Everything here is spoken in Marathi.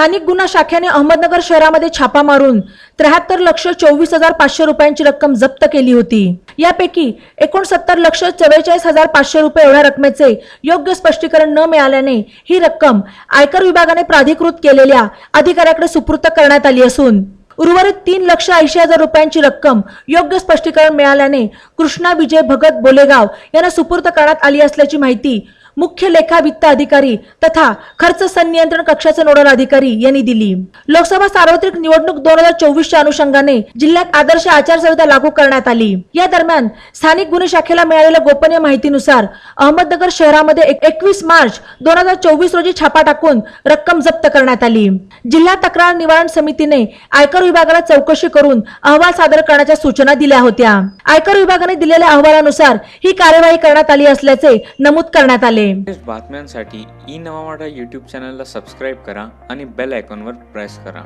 स्थानिक गुन्हा शाखेने अहमदनगर शहरामध्ये छापा मारून त्र्याहत्तर लक्ष चोवीस हजार पाचशे रुपयांची रक्कम जप्त केली होती. यापैकी एकोणसत्तर लक्ष चव्वेचाळीस हजार पाचशे रुपये एवढ्या रकमेचे योग्य स्पष्टीकरण न मिळाल्याने ही रक्कम आयकर विभागाने प्राधिकृत केलेल्या अधिकाऱ्याकडे सुपूर्त करण्यात आली असून उर्वरित तीन लक्ष ऐंशी हजार रुपयांची रक्कम योग्य स्पष्टीकरण मिळाल्याने कृष्णा विजय भगत बोलेगाव यांना सुपूर्त करण्यात आली असल्याची माहिती मुख्य लेखा वित्त अधिकारी तथा खर्च संनियंत्रण कक्षाचे नोडल अधिकारी यांनी दिली. लोकसभा सार्वत्रिक निवडणूक दोन हजार चोवीसच्या अनुषंगाने जिल्ह्यात आदर्श आचारसंहिता लागू करण्यात आली. या दरम्यान स्थानिक गुन्हे शाखेला मिळालेल्या गोपनीय माहितीनुसार अहमदनगर शहरामध्ये एकवीस मार्च दोन हजार चोवीस रोजी छापा टाकून रक्कम जप्त करण्यात आली. जिल्हा तक्रार निवारण समितीने आयकर विभागाला चौकशी करून अहवाल सादर करण्याच्या सूचना दिल्या होत्या. आयकर विभागाने दिलेल्या अहवालानुसार ही कार्यवाही करण्यात आली असल्याचे नमूद करण्यात आले. बातम्यांसाठी ई नवा मराठा यूट्यूब चॅनलला सबस्क्राईब करा आणि बेल आयकॉनवर प्रेस करा.